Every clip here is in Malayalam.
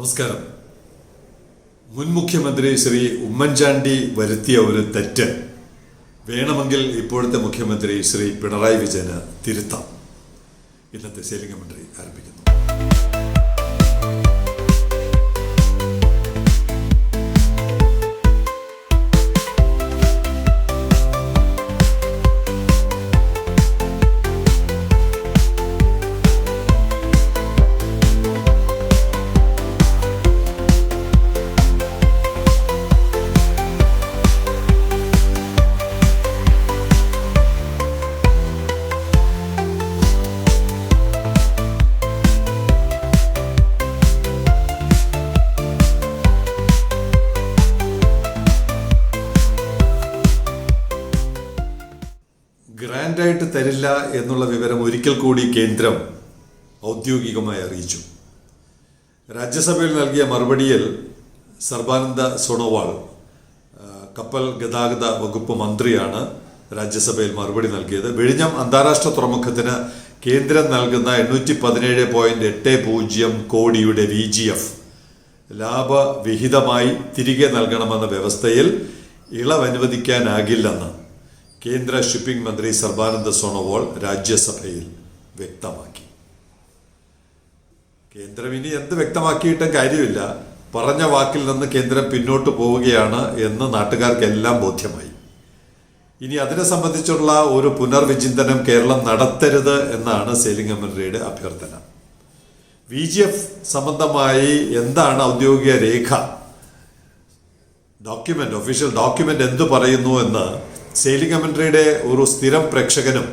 നമസ്കാരം. മുൻ മുഖ്യമന്ത്രി ശ്രീ ഉമ്മൻചാണ്ടി വരുത്തിയ ഒരു തെറ്റ് വേണമെങ്കിൽ ഇപ്പോഴത്തെ മുഖ്യമന്ത്രി ശ്രീ പിണറായി വിജയന് തിരുത്താം. ഇന്നത്തെ ശൈലിംഗമന്ത്രി ആരംഭിക്കുന്നു. ഗ്രാൻഡായിട്ട് തരില്ല എന്നുള്ള വിവരം ഒരിക്കൽ കൂടി കേന്ദ്രം ഔദ്യോഗികമായി അറിയിച്ചു. രാജ്യസഭയിൽ നൽകിയ മറുപടിയിൽ സർബാനന്ദ സോണോവാൾ കപ്പൽ ഗതാഗത വകുപ്പ് മന്ത്രിയാണ് രാജ്യസഭയിൽ മറുപടി നൽകിയത്. വിഴിഞ്ഞം അന്താരാഷ്ട്ര തുറമുഖത്തിന് കേന്ദ്രം നൽകുന്ന എണ്ണൂറ്റി പതിനേഴ് പോയിന്റ് എട്ട് പൂജ്യം കോടിയുടെ വി ജി എഫ് ലാഭവിഹിതമായി തിരികെ നൽകണമെന്ന വ്യവസ്ഥയിൽ ഇളവ് അനുവദിക്കാനാകില്ലെന്ന് കേന്ദ്ര ഷിപ്പിംഗ് മന്ത്രി സർബാനന്ദ സോണോവാൾ രാജ്യസഭയിൽ വ്യക്തമാക്കി. കേന്ദ്രം ഇനി എന്ത് വ്യക്തമാക്കിയിട്ടും കാര്യമില്ല. പറഞ്ഞ വാക്കിൽ നിന്ന് കേന്ദ്രം പിന്നോട്ട് പോവുകയാണ് എന്ന് നാട്ടുകാർക്കെല്ലാം ബോധ്യമായി. ഇനി അതിനെ സംബന്ധിച്ചുള്ള ഒരു പുനർവിചിന്തനം കേരളം നടത്തരുത് എന്നാണ് സേലിംഗ മന്ത്രിയുടെ അഭ്യർത്ഥന. വി ജി എഫ് സംബന്ധമായി എന്താണ് ഔദ്യോഗിക രേഖ? ഡോക്യുമെന്റ് ഒഫീഷ്യൽ ഡോക്യുമെന്റ് എന്തു പറയുന്നു എന്ന് സെയിലിംഗ് കമൻട്രിയുടെ ഒരു സ്ഥിരം പ്രേക്ഷകനും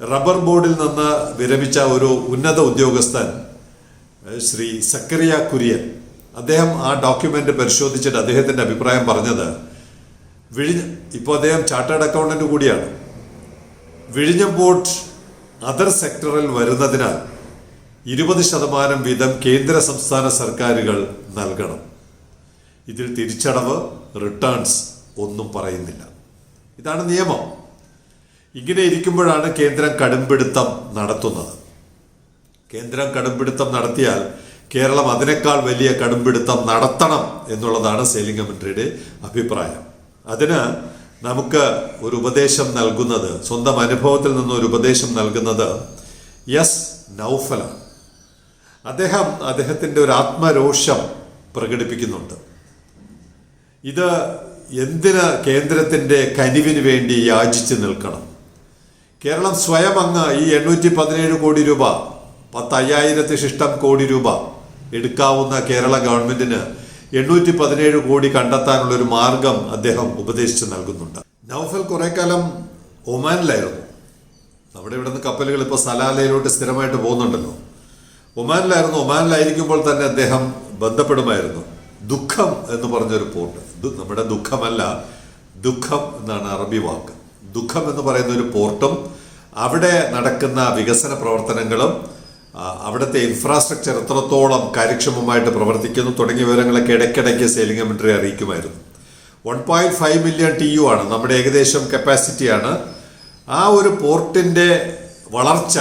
റബ്ബർ ബോർഡിൽ നിന്ന് വിരമിച്ച ഒരു ഉന്നത ഉദ്യോഗസ്ഥൻ ശ്രീ സക്കറിയ കുര്യൻ. അദ്ദേഹം ആ ഡോക്യുമെന്റ് പരിശോധിച്ചിട്ട് അദ്ദേഹത്തിന്റെ അഭിപ്രായം പറഞ്ഞത് വിഴിഞ്ഞ ഇപ്പോൾ അദ്ദേഹം ചാർട്ടേഡ് അക്കൗണ്ടന്റ് കൂടിയാണ്. വിഴിഞ്ഞം ബോർഡ് അതർ സെക്ടറിൽ വരുന്നതിനാൽ ഇരുപത് ശതമാനം വീതം കേന്ദ്ര സംസ്ഥാന സർക്കാരുകൾ നൽകണം. ഇതിൽ തിരിച്ചടവ് റിട്ടേൺസ് ഒന്നും പറയുന്നില്ല. ഇതാണ് നിയമം. ഇങ്ങനെ ഇരിക്കുമ്പോഴാണ് കേന്ദ്രം കടുംപിടുത്തം നടത്തുന്നത്. കേന്ദ്രം കടുംപിടുത്തം നടത്തിയാൽ കേരളം അതിനേക്കാൾ വലിയ കടുംപിടുത്തം നടത്തണം എന്നുള്ളതാണ് സേലിംഗ മന്ത്രിയുടെ അഭിപ്രായം. അതിന് നമുക്ക് ഒരു ഉപദേശം നൽകുന്നത് സ്വന്തം അനുഭവത്തിൽ നിന്ന് ഒരു ഉപദേശം നൽകുന്നത് എസ് നൗഫലാണ്. അദ്ദേഹം അദ്ദേഹത്തിന്റെ ഒരു ആത്മരോഷം പ്രകടിപ്പിക്കുന്നുണ്ട്. ഇത് എന്തിന് കേന്ദ്രത്തിന്റെ കനിവിന് വേണ്ടി യാചിച്ച് നിൽക്കണം? കേരളം സ്വയം അങ്ങ് ഈ എണ്ണൂറ്റി പതിനേഴ് കോടി രൂപ പത്തയ്യായിരത്തി ശിഷ്ടം കോടി രൂപ എടുക്കാവുന്ന കേരള ഗവൺമെന്റിന് എണ്ണൂറ്റി പതിനേഴ് കോടി കണ്ടെത്താനുള്ള ഒരു മാർഗം അദ്ദേഹം ഉപദേശിച്ച് നൽകുന്നുണ്ട്. നൗഫൽ കുറെ കാലം ഒമാനിലായിരുന്നു. നമ്മുടെ ഇവിടുന്ന് കപ്പലുകൾ ഇപ്പോൾ സലാലയിലോട്ട് സ്ഥിരമായിട്ട് പോകുന്നുണ്ടല്ലോ. ഒമാനിലായിരുന്നു. ഒമാനിലായിരിക്കുമ്പോൾ തന്നെ അദ്ദേഹം ബന്ധപ്പെടുമായിരുന്നു. ദുഃഖം എന്ന് പറഞ്ഞൊരു പോർട്ട് നമ്മുടെ ദുഃഖമല്ല ദുഃഖം എന്നാണ് അറബി വാക്ക്. ദുഃഖം എന്ന് പറയുന്ന ഒരു പോർട്ടും അവിടെ നടക്കുന്ന വികസന പ്രവർത്തനങ്ങളും അവിടുത്തെ ഇൻഫ്രാസ്ട്രക്ചർ എത്രത്തോളം കാര്യക്ഷമമായിട്ട് പ്രവർത്തിക്കുന്നു തുടങ്ങിയ വിവരങ്ങളൊക്കെ ഇടയ്ക്കിടയ്ക്ക് sailing commentary അറിയിക്കുമായിരുന്നു. One point five million TEU ആണ് നമ്മുടെ ഏകദേശം കപ്പാസിറ്റിയാണ് ആ ഒരു പോർട്ടിന്റെ വളർച്ച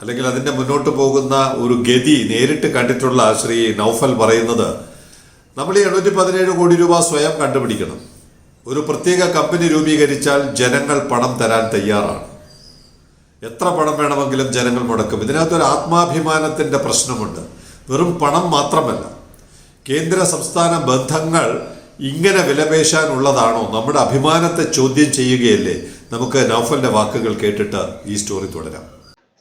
അല്ലെങ്കിൽ അതിന്റെ മുന്നോട്ട് പോകുന്ന ഒരു ഗതി നേരിട്ട് കണ്ടിട്ടുള്ള ശ്രീ നൗഫൽ പറയുന്നത് നമ്മൾ ഈ എണ്ണൂറ്റി പതിനേഴ് കോടി രൂപ സ്വയം കണ്ടുപിടിക്കണം. ഒരു പ്രത്യേക കമ്പനി രൂപീകരിച്ചാൽ ജനങ്ങൾ പണം തരാൻ തയ്യാറാണ്. എത്ര പണം വേണമെങ്കിലും ജനങ്ങൾ മുടക്കും. ഇതിനകത്തൊരു ആത്മാഭിമാനത്തിന്റെ പ്രശ്നമുണ്ട്. വെറും പണം മാത്രമല്ല കേന്ദ്ര സംസ്ഥാന ബന്ധങ്ങൾ ഇങ്ങനെ വിലപേശാനുള്ളതാണോ? നമ്മുടെ അഭിമാനത്തെ ചോദ്യം ചെയ്യുകയല്ലേ? നമുക്ക് നൗഫലിന്റെ വാക്കുകൾ കേട്ടിട്ട് ഈ സ്റ്റോറി തുടരാം.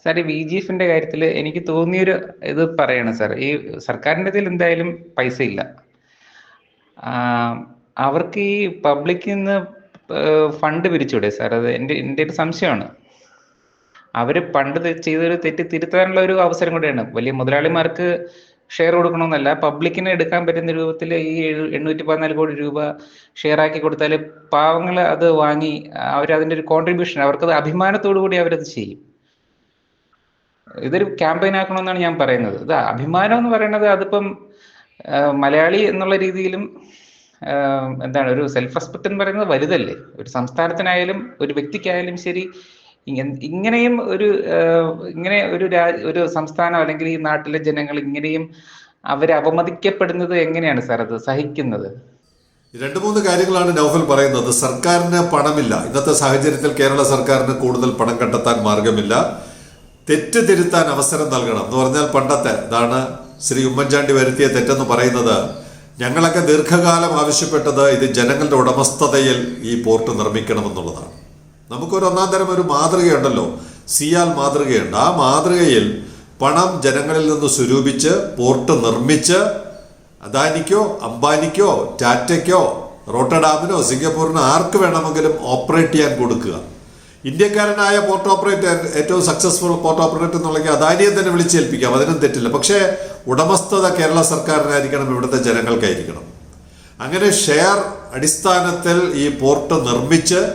സാർ ഈ വി ജി എഫിന്റെ കാര്യത്തിൽ എനിക്ക് തോന്നിയൊരു ഇത് പറയണം സാർ. ഈ സർക്കാരിന്റെ ഇതിൽ എന്തായാലും പൈസ ഇല്ല അവർക്ക് ഈ പബ്ലിക്കിൽ നിന്ന് ഫണ്ട് പിരിച്ചൂടെ സാർ അത് എന്റെ എന്റെ ഒരു സംശയമാണ്. അവർ പണ്ട് ചെയ്ത ചെയ്തൊരു തെറ്റ് തിരുത്താനുള്ള ഒരു അവസരം കൂടിയാണ്. വലിയ മുതലാളിമാർക്ക് ഷെയർ കൊടുക്കണമെന്നല്ല പബ്ലിക്കിന് എടുക്കാൻ പറ്റുന്ന രൂപത്തിൽ ഈ എണ്ണൂറ്റി പതിനാല് കോടി രൂപ ഷെയർ ആക്കി കൊടുത്താൽ പാവങ്ങൾ അത് വാങ്ങി അവർ അതിന്റെ ഒരു കോൺട്രിബ്യൂഷൻ അവർക്കത് അഭിമാനത്തോടു കൂടി അവരത് ചെയ്യും. ഇതൊരു ക്യാമ്പയിൻ ആക്കണമെന്നാണ് ഞാൻ പറയുന്നത്. അഭിമാനം എന്ന് പറയുന്നത് അതിപ്പം മലയാളി എന്നുള്ള രീതിയിലും എന്താണ് ഒരു സെൽഫ് റെസ്പെക്ട് എന്ന് പറയുന്നത് വലുതല്ലേ? ഒരു സംസ്ഥാനത്തിനായാലും ഒരു വ്യക്തിക്കായാലും ശരി ഇങ്ങനെയും ഒരു ഇങ്ങനെ ഒരു ഒരു സംസ്ഥാനം അല്ലെങ്കിൽ ഈ നാട്ടിലെ ജനങ്ങൾ ഇങ്ങനെയും അവർ അവമതിക്കപ്പെടുന്നത് എങ്ങനെയാണ് സാർ അത് സഹിക്കുന്നത്? രണ്ട് മൂന്ന് കാര്യങ്ങളാണ് നൗഫൽ പറയുന്നത്. സർക്കാരിന് പണമില്ല. ഇന്നത്തെ സാഹചര്യത്തിൽ കേരള സർക്കാരിന് കൂടുതൽ പണം കണ്ടെത്താൻ മാർഗമില്ല. തെറ്റ് തിരുത്താൻ അവസരം നൽകണം എന്ന് പറഞ്ഞാൽ പണ്ടത്തെ ഇതാണ് ശ്രീ ഉമ്മൻചാണ്ടി വരുത്തിയ തെറ്റെന്ന് പറയുന്നത് ഞങ്ങളൊക്കെ ദീർഘകാലം ആവശ്യപ്പെട്ടത് ഇത് ജനങ്ങളുടെ ഉടമസ്ഥതയിൽ ഈ പോർട്ട് നിർമ്മിക്കണമെന്നുള്ളതാണ്. നമുക്കൊരു ഒന്നാം തരം ഒരു മാതൃകയുണ്ടല്ലോ. സിയാൽ മാതൃകയുണ്ട്. ആ മാതൃകയിൽ പണം ജനങ്ങളിൽ നിന്ന് സ്വരൂപിച്ച് പോർട്ട് നിർമ്മിച്ച് അദാനിക്കോ അംബാനിക്കോ ടാറ്റയ്ക്കോ റോട്ടഡാമിനോ സിംഗപ്പൂരിനോ ആർക്ക് വേണമെങ്കിലും ഓപ്പറേറ്റ് ചെയ്യാൻ കൊടുക്കുക. ഇന്ത്യക്കാരനായ പോർട്ട് ഓപ്പറേറ്റർ ഏറ്റവും സക്സസ്ഫുൾ പോർട്ട് ഓപ്പറേറ്റർ എന്നുള്ളെങ്കിൽ അദാനിയെ തന്നെ വിളിച്ചേൽപ്പിക്കാം. അതിനും തെറ്റില്ല. പക്ഷേ ഉടമസ്ഥത കേരള സർക്കാരിനായിരിക്കണം ഇവിടുത്തെ ജനങ്ങൾക്കായിരിക്കണം. അങ്ങനെ ഷെയർ അടിസ്ഥാനത്തിൽ ഈ പോർട്ട് നിർമ്മിച്ച്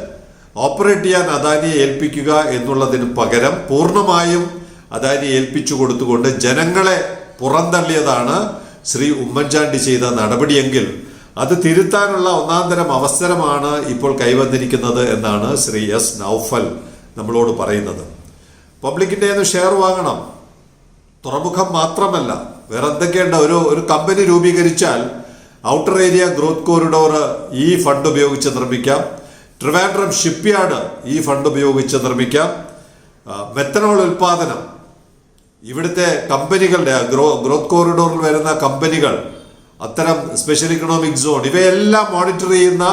ഓപ്പറേറ്റ് ചെയ്യാൻ അദാനിയെ ഏൽപ്പിക്കുക എന്നുള്ളതിന് പകരം പൂർണമായും അദാനിയെ ഏൽപ്പിച്ചു കൊടുത്തുകൊണ്ട് ജനങ്ങളെ പുറന്തള്ളിയതാണ് ശ്രീ ഉമ്മൻചാണ്ടി ചെയ്ത നടപടിയെങ്കിൽ. അത് തിരുത്താനുള്ള ഒന്നാം തരം അവസരമാണ് ഇപ്പോൾ കൈവന്നിരിക്കുന്നത് എന്നാണ് ശ്രീ എസ് നൌഫൽ നമ്മളോട് പറയുന്നത്. പബ്ലിക്കിന്റെ ഷെയർ വാങ്ങണം. തുറമുഖം മാത്രമല്ല. വേറെ എന്തൊക്കെയുണ്ട് ഒരു ഒരു കമ്പനി രൂപീകരിച്ചാൽ ഔട്ടർ ഏരിയ ഗ്രോത്ത് കോറിഡോർ ഈ ഫണ്ട് ഉപയോഗിച്ച് നിർമ്മിക്കാം. ട്രിവാൻഡ്രം ഷിപ്പ്യാർഡ് ഈ ഫണ്ട് ഉപയോഗിച്ച് നിർമ്മിക്കാം. മെത്തനോൾ ഉൽപാദനം. ഇവിടുത്തെ കമ്പനികളുടെ ഗ്രോ ഗ്രോത്ത് കോറിഡോറിൽ വരുന്ന കമ്പനികൾ അത്തരം സ്പെഷ്യൽ ഇക്കണോമിക് സോൺ ഇവയെല്ലാം മോണിറ്റർ ചെയ്യുന്ന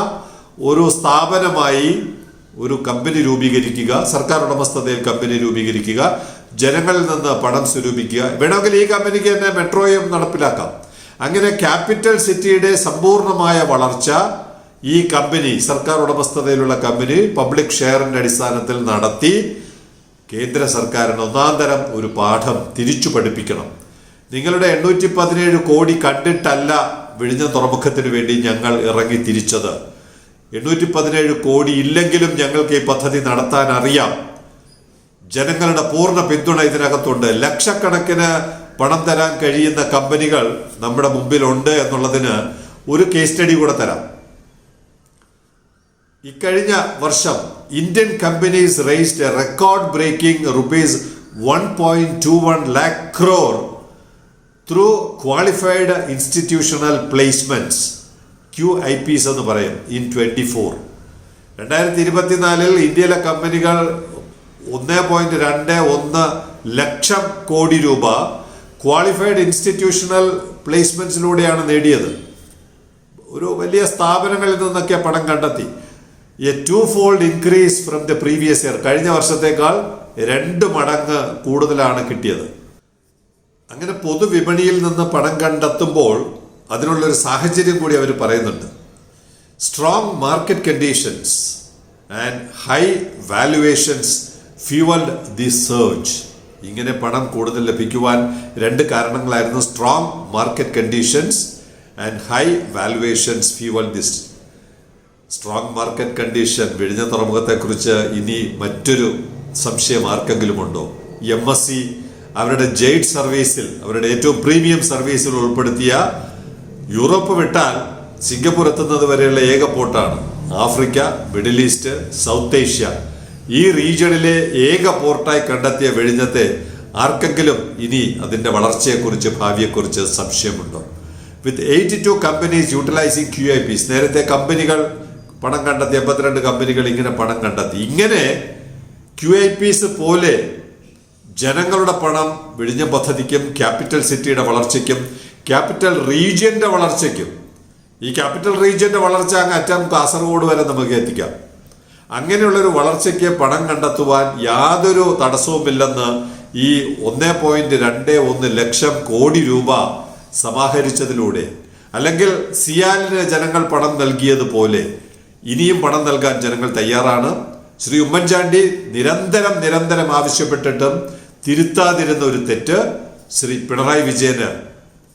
ഒരു സ്ഥാപനമായി ഒരു കമ്പനി രൂപീകരിക്കുക സർക്കാർ ഉടമസ്ഥതയിൽ കമ്പനി രൂപീകരിക്കുക ജനങ്ങളിൽ നിന്ന് പണം സ്വരൂപിക്കുക. വേണമെങ്കിൽ ഈ കമ്പനിക്ക് തന്നെ മെട്രോയും നടപ്പിലാക്കാം. അങ്ങനെ ക്യാപിറ്റൽ സിറ്റിയുടെ സമ്പൂർണമായ വളർച്ച ഈ കമ്പനി സർക്കാർ ഉടമസ്ഥതയിലുള്ള കമ്പനി പബ്ലിക് ഷെയറിന്റെ അടിസ്ഥാനത്തിൽ നടത്തി കേന്ദ്ര സർക്കാരിന് ഒന്നാം തരം ഒരു പാഠം തിരിച്ചു പഠിപ്പിക്കണം. നിങ്ങളുടെ എണ്ണൂറ്റി പതിനേഴ് കോടി കണ്ടിട്ടല്ല വിഴിഞ്ഞ തുറമുഖത്തിന് വേണ്ടി ഞങ്ങൾ ഇറങ്ങി തിരിച്ചത്. എണ്ണൂറ്റി പതിനേഴ് കോടി ഇല്ലെങ്കിലും ഞങ്ങൾക്ക് ഈ പദ്ധതി നടത്താൻ അറിയാം. ജനങ്ങളുടെ പൂർണ പിന്തുണ ഇതിനകത്തുണ്ട്. ലക്ഷക്കണക്കിന് പണം തരാൻ കഴിയുന്ന കമ്പനികൾ നമ്മുടെ മുമ്പിലുണ്ട് എന്നുള്ളതിന് ഒരു കേസ് സ്റ്റഡി കൂടെ തരാം. ഇക്കഴിഞ്ഞ വർഷം Indian companies raised record breaking rupees one point two one lakh crore through qualified institutional placements Q I Ps എന്ന് പറയും ഇൻ ട്വന്റി ഫോർ രണ്ടായിരത്തി ഇരുപത്തിനാലിൽ ഇന്ത്യയിലെ കമ്പനികൾ ഒന്ന് പോയിന്റ് രണ്ട് ഒന്ന് ലക്ഷം കോടി രൂപ ക്വാളിഫൈഡ് ഇൻസ്റ്റിറ്റ്യൂഷണൽ പ്ലേസ്മെന്റ്സിലൂടെയാണ് നേടിയത്. ഒരു വലിയ സ്ഥാപനങ്ങളിൽ നിന്നൊക്കെ പണം കണ്ടെത്തി. A two fold increase from the previous year കഴിഞ്ഞ വർഷത്തേക്കാൾ രണ്ട് മടങ്ങ് കൂടുതലാണ് കിട്ടിയത്. അങ്ങനെ പൊതുവിപണിയിൽ നിന്ന് പണം കണ്ടെത്തുമ്പോൾ അതിനുള്ളൊരു സാഹചര്യം കൂടി അവർ പറയുന്നുണ്ട്. Strong market conditions and high valuations fuelled the search ഇങ്ങനെ പണം കൂടുതൽ ലഭിക്കുവാൻ രണ്ട് കാരണങ്ങളായിരുന്നു strong market conditions and high valuations fuel this strong market condition വിഴിഞ്ഞ തുറമുഖത്തെക്കുറിച്ച് ഇനി മറ്റൊരു സംശയം ആർക്കെങ്കിലും ഉണ്ടോ? എം എസ് സി അവരുടെ ജെയ്ഡ് സർവീസിൽ അവരുടെ ഏറ്റവും പ്രീമിയം സർവീസിൽ ഉൾപ്പെടുത്തിയ യൂറോപ്പ് വിട്ടാൽ സിംഗപ്പൂർ എത്തുന്നത് വരെയുള്ള ഏക പോർട്ടാണ്. Africa Middle East South Asia. ഈ റീജിയണിലെ ഏക പോർട്ടായി കണ്ടെത്തിയ വെഴിഞ്ഞത്തെ ആർക്കെങ്കിലും ഇനി അതിന്റെ വളർച്ചയെക്കുറിച്ച് ഭാവിയെക്കുറിച്ച് സംശയമുണ്ടോ? With eighty two companies utilising Q I Ps നേരത്തെ കമ്പനികൾ പണം കണ്ടെത്തി എൺപത്തിരണ്ട് കമ്പനികൾ ഇങ്ങനെ പണം കണ്ടെത്തി. ഇങ്ങനെ ക്യു ഐ പിസ് പോലെ ജനങ്ങളുടെ പണം വിഴിഞ്ഞ പദ്ധതിക്കും ക്യാപിറ്റൽ സിറ്റിയുടെ വളർച്ചയ്ക്കും ക്യാപിറ്റൽ റീജിയന്റെ വളർച്ചയ്ക്കും ഈ ക്യാപിറ്റൽ റീജിയന്റെ വളർച്ച അങ്ങ് അറ്റം കാസർഗോഡ് വരെ നമുക്ക് എത്തിക്കാം. അങ്ങനെയുള്ളൊരു വളർച്ചയ്ക്ക് പണം കണ്ടെത്തുവാൻ യാതൊരു തടസ്സവുമില്ലെന്ന് ഈ ഒന്നേ പോയിന്റ് രണ്ട് ഒന്ന് ലക്ഷം കോടി രൂപ സമാഹരിച്ചതിലൂടെ അല്ലെങ്കിൽ സിയാലിന് ജനങ്ങൾ പണം നൽകിയതുപോലെ ഇനിയും പണം നൽകാൻ ജനങ്ങൾ തയ്യാറാണ്. ശ്രീ ഉമ്മൻചാണ്ടി നിരന്തരം നിരന്തരം ആവശ്യപ്പെട്ടിട്ടും തിരുത്താതിരുന്ന ഒരു തെറ്റ് ശ്രീ പിണറായി വിജയന്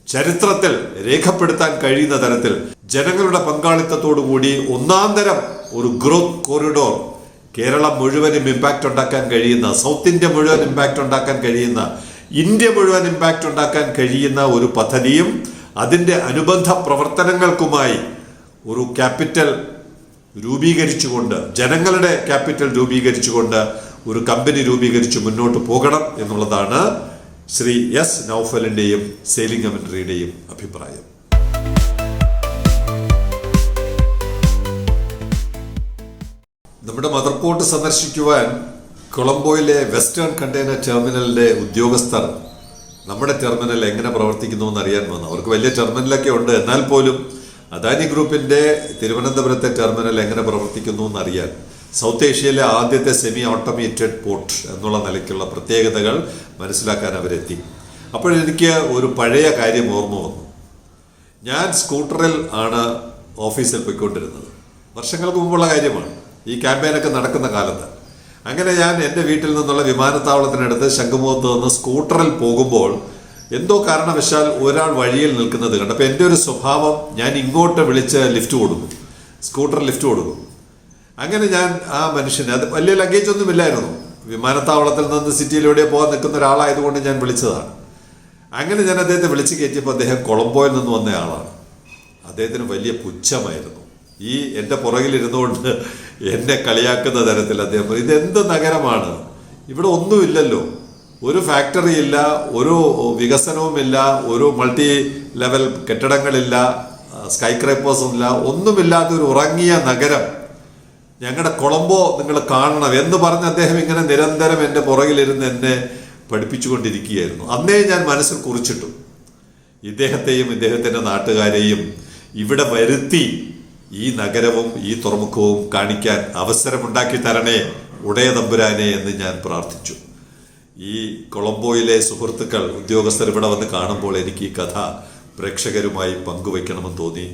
ചരിത്രത്തിൽ രേഖപ്പെടുത്താൻ കഴിയുന്ന തരത്തിൽ ജനങ്ങളുടെ പങ്കാളിത്തത്തോടു കൂടി ഒന്നാം തരം ഒരു ഗ്രോത്ത് കോറിഡോർ കേരളം മുഴുവനും ഇമ്പാക്റ്റ് ഉണ്ടാക്കാൻ കഴിയുന്ന സൗത്ത് ഇന്ത്യ മുഴുവൻ ഇമ്പാക്റ്റ് ഉണ്ടാക്കാൻ കഴിയുന്ന ഇന്ത്യ മുഴുവൻ ഇമ്പാക്റ്റ് ഉണ്ടാക്കാൻ കഴിയുന്ന ഒരു പദ്ധതിയും അതിന്റെ അനുബന്ധ പ്രവർത്തനങ്ങൾക്കുമായി ഒരു ക്യാപിറ്റൽ രൂപീകരിച്ചുകൊണ്ട് ജനങ്ങളുടെ ക്യാപിറ്റൽ രൂപീകരിച്ചുകൊണ്ട് ഒരു കമ്പനി രൂപീകരിച്ച് മുന്നോട്ട് പോകണം എന്നുള്ളതാണ് ശ്രീ എസ് നൌഫലിന്റെയും സെയിലിംഗ് കമൻട്രിയുടെയും അഭിപ്രായം. നമ്മുടെ മദർപോർട്ട് സന്ദർശിക്കുവാൻ കൊളംബോയിലെ വെസ്റ്റേൺ കണ്ടെയ്നർ ടെർമിനലിന്റെ ഉദ്യോഗസ്ഥർ നമ്മുടെ ടെർമിനൽ എങ്ങനെ പ്രവർത്തിക്കുന്നു എന്ന് അറിയാൻ വന്നു. അവർക്ക് വലിയ ടെർമിനലൊക്കെ ഉണ്ട്. എന്നാൽ പോലും അദാനി ഗ്രൂപ്പിന്റെ തിരുവനന്തപുരത്തെ ടെർമിനൽ എങ്ങനെ പ്രവർത്തിക്കുന്നു എന്ന് അറിയാൻ സൗത്ത് ഏഷ്യയിലെ ആദ്യത്തെ സെമി ഓട്ടോമേറ്റഡ് പോർട്ട് എന്നുള്ള നിലയ്ക്കുള്ള പ്രത്യേകതകൾ മനസ്സിലാക്കാൻ അവരെത്തി. അപ്പോഴെനിക്ക് ഒരു പഴയ കാര്യം ഓർമ്മ വന്നു. ഞാൻ സ്കൂട്ടറിൽ ആണ് ഓഫീസിൽ പോയിക്കൊണ്ടിരുന്നത്. വർഷങ്ങൾക്ക് മുമ്പുള്ള കാര്യമാണ്. ഈ ക്യാമ്പയിനൊക്കെ നടക്കുന്ന കാലത്ത്. അങ്ങനെ ഞാൻ എന്റെ വീട്ടിൽ നിന്നുള്ള വിമാനത്താവളത്തിനടുത്ത് ശംഖുമുഖത്ത് നിന്ന് സ്കൂട്ടറിൽ പോകുമ്പോൾ എന്തോ കാരണവശാൽ ഒരാൾ വഴിയിൽ നിൽക്കുന്നത് കണ്ടപ്പോൾ എന്റെ ഒരു സ്വഭാവം ഞാൻ ഇങ്ങോട്ട് വിളിച്ച് ലിഫ്റ്റ് കൊടുക്കും. സ്കൂട്ടർ ലിഫ്റ്റ് കൊടുക്കും. അങ്ങനെ ഞാൻ ആ മനുഷ്യനെ അത് വലിയ ലഗേജ് ഒന്നും ഇല്ലായിരുന്നു. വിമാനത്താവളത്തിൽ നിന്ന് സിറ്റിയിലൂടെ പോകാൻ നിൽക്കുന്ന ഒരാളായതുകൊണ്ട് ഞാൻ വിളിച്ചതാണ്. അങ്ങനെ ഞാൻ അദ്ദേഹത്തെ വിളിച്ചു കയറ്റിയപ്പോൾ അദ്ദേഹം കൊളംബോയിൽ നിന്ന് വന്ന ആളാണ്. അദ്ദേഹത്തിന് വലിയ പുച്ഛമായിരുന്നു. ഈ എന്റെ പുറകിലിരുന്നുകൊണ്ട് എന്നെ കളിയാക്കുന്ന തരത്തിൽ അദ്ദേഹം പറഞ്ഞു, ഇതെന്ത് നഗരമാണ്? ഇവിടെ ഒന്നുമില്ലല്ലോ ഒരു ഫാക്ടറി ഇല്ല ഒരു വികസനവുമില്ല ഒരു മൾട്ടി ലെവൽ കെട്ടിടങ്ങളില്ല സ്കൈ ഇല്ല ഒന്നുമില്ലാത്ത ഒരു ഉറങ്ങിയ നഗരം. ഞങ്ങളുടെ കൊളംബോ നിങ്ങൾ കാണണം എന്ന് പറഞ്ഞ് അദ്ദേഹം ഇങ്ങനെ നിരന്തരം എന്റെ പുറകിലിരുന്ന് എന്നെ പഠിപ്പിച്ചുകൊണ്ടിരിക്കുകയായിരുന്നു. അന്നേ ഞാൻ മനസ്സിൽ കുറിച്ചിട്ടു. ഇദ്ദേഹത്തെയും ഇദ്ദേഹത്തിന്റെ നാട്ടുകാരെയും ഇവിടെ വരുത്തി ഈ നഗരവും ഈ തുറമുഖവും കാണിക്കാൻ അവസരമുണ്ടാക്കി തരണേ ഉടയ തമ്പുരാനെ എന്ന് ഞാൻ പ്രാർത്ഥിച്ചു. ഈ കൊളംബോയിലെ സുഹൃത്തുക്കൾ ഉദ്യോഗസ്ഥർ ഇവിടെ വന്ന് കാണുമ്പോൾ എനിക്ക് ഈ കഥ പ്രേക്ഷകരുമായി പങ്കുവയ്ക്കണമെന്ന് തോന്നി.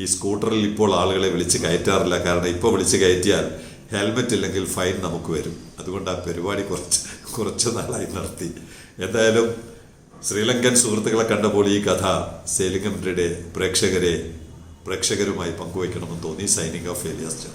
ഈ സ്കൂട്ടറിൽ ഇപ്പോൾ ആളുകളെ വിളിച്ച് കയറ്റാറില്ല. കാരണം ഇപ്പോൾ വിളിച്ച് കയറ്റിയാൽ ഹെൽമെറ്റ് ഇല്ലെങ്കിൽ ഫൈൻ നമുക്ക് വരും. അതുകൊണ്ട് ആ പരിപാടി കുറച്ച് കുറച്ച് നാളായി നടത്തി എന്തായാലും ശ്രീലങ്കൻ സുഹൃത്തുക്കളെ കണ്ടപ്പോൾ ഈ കഥ സേലിംഗംട്രിയുടെ പ്രേക്ഷകരെ പ്രേക്ഷകരുമായി പങ്കുവയ്ക്കണമെന്ന് തോന്നി. Signing off Elias